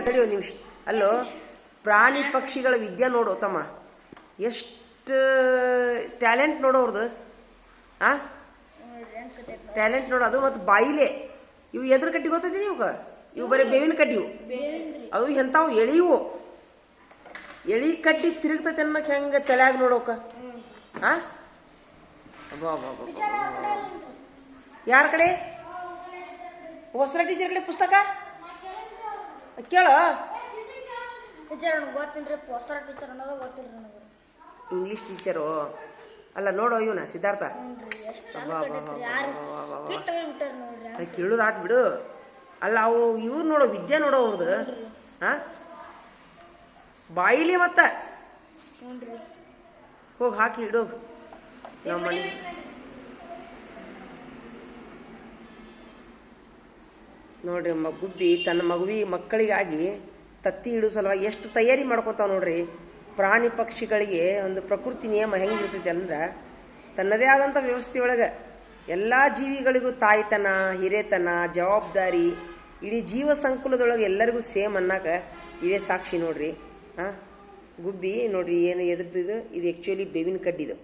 ತಡಿ ಒಂದು ನಿಮಿಷ. ಅಲ್ಲೋ, ಪ್ರಾಣಿ ಪಕ್ಷಿಗಳ ವಿದ್ಯೆ ನೋಡು ತಮ್ಮ ಎಷ್ಟು ಟ್ಯಾಲೆಂಟ್ ನೋಡೋರ್ದು ಆ? ಟ್ಯಾಲೆಂಟ್ ನೋಡು, ಅದು ಮತ್ತು ಬಾಯಿಲೆ. ಇವು ಎದ್ರ ಕಟ್ಟಿ ಗೊತ್ತಿದ್ದೀನಿ ಇವಾಗ ಇವು ಬರೀ ಬೇವಿನ ಕಡ್ಡಿ ಇವು. ಅವು ಎಂಥವು ಎಳಿವು ಎಳಿ ಕಡ್ಡಿ ತಿರುಗ್ತೈತೆ ಅನ್ನಕ್ಕೆ ಹೆಂಗೆ ತಲೆಯಾಗ ನೋಡೋಕ? ಆ. ಯಾರ ಕಡೆ? ಹೊಸರ ಟೀಚರ್ ಕಡೆ ಪುಸ್ತಕ? ಕೇಳ. ಟೀಚರ್ ನನಗೆ ಗೊತ್ತಿಲ್ರಿ ಪೋಸ್ಟರ್ ಟೀಚರ್ ಅನ್ನೋದು ಗೊತ್ತಿಲ್ಲ ನನಗೆ. ಇಂಗ್ಲಿಷ್ ಟೀಚರು ಅಲ್ಲ ನೋಡೋ ಇವನ ಸಿದ್ಧಾರ್ಥ. ಅದು ಕೇಳೋದಾತ್ ಬಿಡು. ಅಲ್ಲ ಅವು ಇವ್ರು ನೋಡೋ ವಿದ್ಯೆ ನೋಡೋ ಅವ್ರದ್ದು ಹಾ? ಬಾಯಿಲಿ ಮತ್ತೆ. ಹೋಗಿ ಹಾಕಿ ಇಡು. ನಮ್ಮ ಮನೆ ನೋಡ್ರಿ ಗುಬ್ಬಿ ತನ್ನ ಮಗುವಿ, ಮಕ್ಕಳಿಗಾಗಿ ತತ್ತಿ ಇಡೋ ಸಲುವಾಗಿ ಎಷ್ಟು ತಯಾರಿ ಮಾಡ್ಕೊತಾವ ನೋಡ್ರಿ. ಪ್ರಾಣಿ ಪಕ್ಷಿಗಳಿಗೆ ಒಂದು ಪ್ರಕೃತಿ ನಿಯಮ ಹೆಂಗಿರ್ತೈತೆ ಅಂದ್ರೆ, ತನ್ನದೇ ಆದಂಥ ವ್ಯವಸ್ಥೆಯೊಳಗೆ ಎಲ್ಲ ಜೀವಿಗಳಿಗೂ ತಾಯ್ತನ, ಹಿರೇತನ, ಜವಾಬ್ದಾರಿ, ಇಡೀ ಜೀವ ಸಂಕುಲದೊಳಗೆ ಎಲ್ಲರಿಗೂ ಸೇಮ್ ಅನ್ನಕ ಇವೇ ಸಾಕ್ಷಿ ನೋಡ್ರಿ. ಹಾಂ ಗುಬ್ಬಿ ನೋಡ್ರಿ ಏನು ಎದ್ರದ್ದು ಇದು? ಆ್ಯಕ್ಚುಲಿ ಬೇವಿನ ಕಡ್ಡಿದು.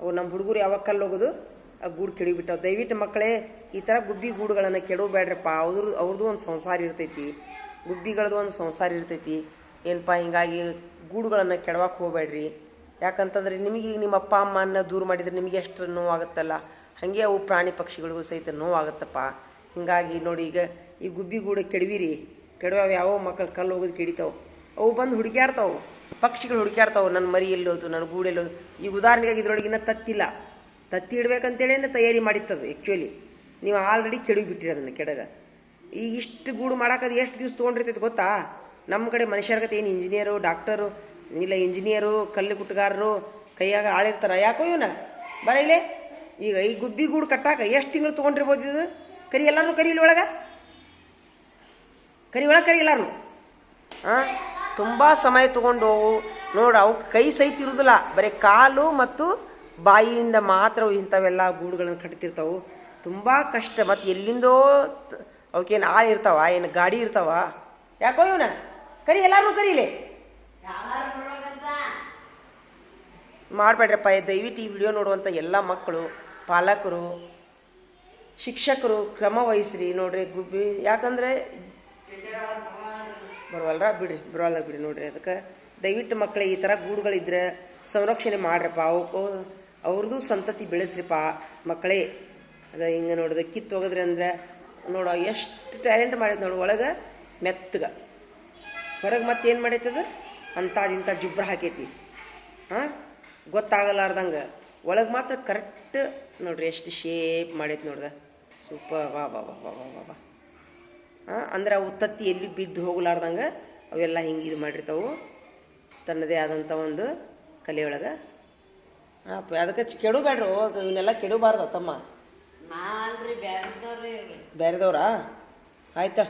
ಅವು ನಮ್ಮ ಹುಡುಗರು ಯಾವಾಗ ಕಲ್ಲು ಹೋಗೋದು? ಆ ಗೂಡು ಕೆಡಿಬಿಟ್ಟಾವ ದಯವಿಟ್ಟು ಮಕ್ಕಳೇ, ಈ ಥರ ಗುಬ್ಬಿ ಗೂಡುಗಳನ್ನು ಕೆಡಬೇಡ್ರಪ್ಪ ಅವ್ರ ಅವ್ರದ್ದು ಒಂದು ಸಂಸಾರ ಇರ್ತೈತಿ. ಗುಬ್ಬಿಗಳದ್ದು ಒಂದು ಸಂಸಾರ ಇರ್ತೈತಿ. ಏನಪ್ಪ ಹಿಂಗಾಗಿ ಗೂಡುಗಳನ್ನು ಕೆಡವಕ್ಕೆ ಹೋಗ್ಬೇಡ್ರಿ. ಯಾಕಂತಂದ್ರೆ ನಿಮಗೆ ಈಗ ನಿಮ್ಮ ಅಪ್ಪ ಅಮ್ಮನ ದೂರ ಮಾಡಿದ್ರೆ ನಿಮಗೆ ಎಷ್ಟು ನೋವಾಗುತ್ತಲ್ಲ. ಹಾಗೆ ಅವು ಪ್ರಾಣಿ ಪಕ್ಷಿಗಳಿಗೂ ಸಹಿತ ನೋವಾಗುತ್ತಪ್ಪ. ಹಿಂಗಾಗಿ ನೋಡಿ, ಈಗ ಈ ಗುಬ್ಬಿ ಗೂಡು ಕೆಡವಿರಿ. ಕೆಡವ ಯಾವ ಮಕ್ಕಳು ಕಲ್ಲು ಹೋಗೋದು ಕೆಡಿತಾವೆ. ಅವು ಬಂದು ಹುಡುಕ್ಯಾಡ್ತಾವೆ. ಪಕ್ಷಿಗಳು ಹುಡುಕ್ಯಾಡ್ತಾವೆ. ನನ್ನ ಮರಿ ಎಲ್ಲೋದು ನನ್ನ ಗೂಡೆಲ್ಲೋದು ಈಗ ಉದಾಹರಣೆಗಾಗಿ ಇದ್ರೊಳಗಿನ ತತ್ತಿಲ್ಲ. ತತ್ತಿ ಇಡ್ಬೇಕಂತೇಳಿ ತಯಾರಿ ಮಾಡಿತ್ತದು ಆ್ಯಕ್ಚುಲಿ ನೀವು ಆಲ್ರೆಡಿ ಕೆಡವಿಬಿಟ್ಟಿರಿ ಅದನ್ನು ಕೆಡಗ. ಈಗ ಇಷ್ಟು ಗೂಡು ಮಾಡೋಕ್ಕದು ಎಷ್ಟು ದಿವ್ಸ ತೊಗೊಂಡಿರ್ತೈತೆ ಗೊತ್ತಾ? ನಮ್ಮ ಕಡೆ ಮನುಷ್ಯರ್ಗತೆ ಏನು ಇಂಜಿನಿಯರು ಡಾಕ್ಟರು ಇಲ್ಲ ಇಂಜಿನಿಯರು ಕಲ್ಲು ಕುಟ್ಟಗಾರರು ಕೈಯಾಗ ಆಳಿರ್ತಾರ ಯಾಕೋ ಇವನ? ಬರೈಲೆ ಈಗ ಈ ಗುಬ್ಬಿ ಗೂಡು ಕಟ್ಟಾಕ ಎಷ್ಟು ತಿಂಗಳು ತೊಗೊಂಡಿರ್ಬೋದು ಇದು? ಕರಿ ಎಲ್ಲರೂ ಕರಿ ಇಲ್ಲಿ ಒಳಗೆ? ಕರಿ ಒಳಗೆ ಕರಿ ಎಲ್ಲಾರು ಹಾಂ ತುಂಬ ಸಮಯ ತಗೊಂಡು ನೋಡು ಅವಕ್ಕೆ ಕೈ ಸಹಿತ ಇರುವುದಿಲ್ಲ ಬರೀ ಕಾಲು ಮತ್ತು ಬಾಯಿಯಿಂದ ಮಾತ್ರ ಇಂಥವೆಲ್ಲ ಗೂಡುಗಳನ್ನು ಕಟ್ತಿರ್ತಾವೆ. ತುಂಬ ಕಷ್ಟ. ಮತ್ತು ಎಲ್ಲಿಂದೋ ಅವಕ್ಕೇನು ಆಳು ಇರ್ತಾವ, ಏನು ಗಾಡಿ ಇರ್ತಾವ. ಯಾಕೋ ಇವನ? ಕರಿ ಎಲ್ಲರೂ ಕರೀಲಿ ಮಾಡಬೇಡ್ರಪ್ಪ ದಯವಿಟ್ಟು ಈ ವಿಡಿಯೋ ನೋಡುವಂಥ ಎಲ್ಲ ಮಕ್ಕಳು, ಪಾಲಕರು, ಶಿಕ್ಷಕರು, ಕ್ರಮ ವಹಿಸ್ರಿ ನೋಡ್ರಿ. ಗುಬ್ಬಿ ಯಾಕಂದರೆ ಬರುವಲ್ರ? ಬಿಡ್ರಿ ಬರವಲ್ಲ ಬಿಡ್ರಿ ನೋಡ್ರಿ ಅದಕ್ಕೆ. ದಯವಿಟ್ಟು ಮಕ್ಕಳಿಗೆ ಈ ಥರ ಗೂಡುಗಳಿದ್ರೆ ಸಂರಕ್ಷಣೆ ಮಾಡ್ರಪ್ಪ. ಅವಕ್ಕೂ ಅವ್ರದ್ದು ಸಂತತಿ ಬೆಳೆಸ್ರಿಪ್ಪ ಮಕ್ಕಳೇ. ಅದ ಹಿಂಗೆ ನೋಡಿದ, ಕಿತ್ತು ಹೋಗದ್ರಿ ಅಂದ್ರೆ ನೋಡೋ, ಎಷ್ಟು ಟ್ಯಾಲೆಂಟ್ ಮಾಡಿದ್ ನೋಡು, ಒಳಗೆ ಮೆತ್ತಗ. ಹೊರಗೆ ಮತ್ತೆ ಏನು ಮಾಡೈತದ? ಅಂಥದಿಂಥ ಜುಬ್ರ ಹಾಕೈತಿ. ಹಾಂ ಗೊತ್ತಾಗಲಾರ್ದಂಗೆ. ಒಳಗೆ ಮಾತ್ರ ಕರೆಕ್ಟ್ ನೋಡ್ರಿ, ಎಷ್ಟು ಶೇಪ್ ಮಾಡೈತಿ ನೋಡ್ದೆ. ಸೂಪರ್ ವಾ ವಾ ವಾ ಬಾ ಬಾ ಬಾ ಹಾಂ ಅಂದ್ರೆ ಅವು ತತ್ತಿ ಎಲ್ಲಿ ಬಿದ್ದು ಹೋಗ್ಲಾರ್ದಂಗೆ ಅವೆಲ್ಲ ಹಿಂಗೆ ಇದು ಮಾಡಿರ್ತಾವೆ. ತನ್ನದೇ ಆದಂಥ ಒಂದು ಕಲೆಯೊಳಗೆ ಹಾಂ ಅದಕ್ಕೆ ಕೆಡಬೇಡ್ರು ಇವನ್ನೆಲ್ಲ ಕೆಡಬಾರ್ದು ತಮ್ಮ ಬೇರೆದವ್ರಾ? ಆಯ್ತಾ.